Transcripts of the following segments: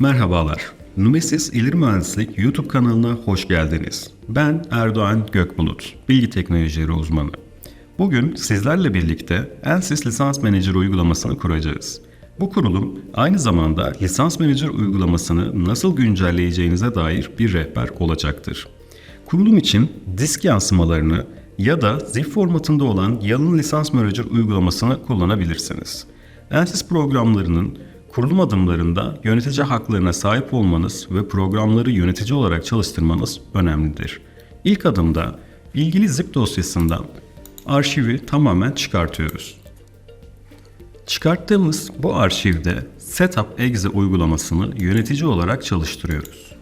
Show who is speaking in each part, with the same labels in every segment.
Speaker 1: Merhabalar. Numesis İleri Mühendislik YouTube kanalına hoş geldiniz. Ben Erdoğan Gökbulut, bilgi teknolojileri uzmanı. Bugün sizlerle birlikte Ansys Lisans Manager uygulamasını kuracağız. Bu kurulum aynı zamanda Lisans Manager uygulamasını nasıl güncelleyeceğinize dair bir rehber olacaktır. Kurulum için disk yansımalarını ya da zip formatında olan yalın Lisans Manager uygulamasını kullanabilirsiniz. Ansys programlarının kurulum adımlarında yönetici haklarına sahip olmanız ve programları yönetici olarak çalıştırmanız önemlidir. İlk adımda ilgili zip dosyasından arşivi tamamen çıkartıyoruz. Çıkarttığımız bu arşivde Setup Exe uygulamasını yönetici olarak çalıştırıyoruz.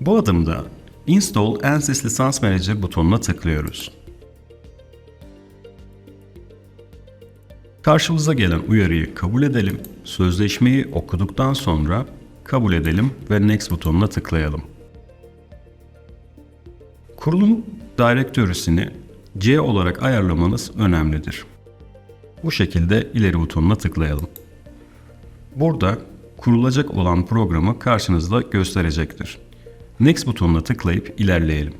Speaker 1: Bu adımda Install Ansys Lisans Manager butonuna tıklıyoruz. Karşımıza gelen uyarıyı kabul edelim, sözleşmeyi okuduktan sonra kabul edelim ve Next butonuna tıklayalım. Kurulum direktörüsünü C olarak ayarlamanız önemlidir. Bu şekilde ileri butonuna tıklayalım. Burada kurulacak olan programı karşınızda gösterecektir. Next butonuna tıklayıp ilerleyelim.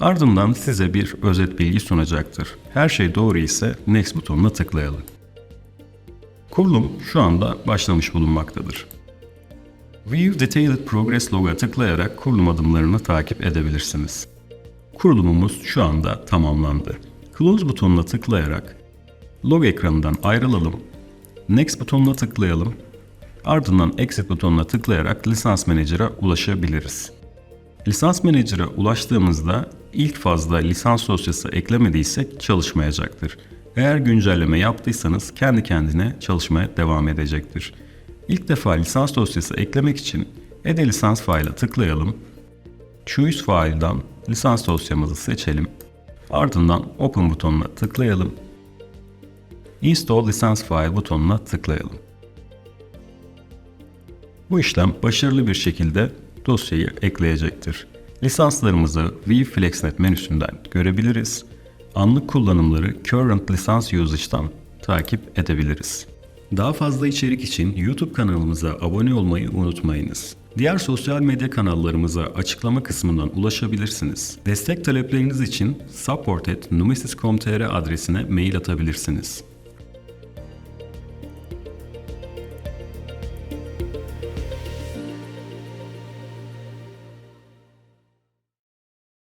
Speaker 1: Ardından size bir özet bilgi sunacaktır. Her şey doğru ise Next butonuna tıklayalım. Kurulum şu anda başlamış bulunmaktadır. View Detailed Progress Log'a tıklayarak kurulum adımlarını takip edebilirsiniz. Kurulumumuz şu anda tamamlandı. Close butonuna tıklayarak log ekranından ayrılalım. Next butonuna tıklayalım. Ardından Exit butonuna tıklayarak Lisans Manager'a ulaşabiliriz. Lisans Manager'a ulaştığımızda ilk fazla lisans dosyası eklemediysek çalışmayacaktır. Eğer güncelleme yaptıysanız kendi kendine çalışmaya devam edecektir. İlk defa lisans dosyası eklemek için Ede lisans file'a tıklayalım. Choose file'dan lisans dosyamızı seçelim. Ardından Open butonuna tıklayalım. Install lisans file butonuna tıklayalım. Bu işlem başarılı bir şekilde dosyayı ekleyecektir. Lisanslarımızı VFlexNet menüsünden görebiliriz. Anlık kullanımları Current Lisans Usage'dan takip edebiliriz. Daha fazla içerik için YouTube kanalımıza abone olmayı unutmayınız. Diğer sosyal medya kanallarımıza açıklama kısmından ulaşabilirsiniz. Destek talepleriniz için support.numesis.com.tr adresine mail atabilirsiniz.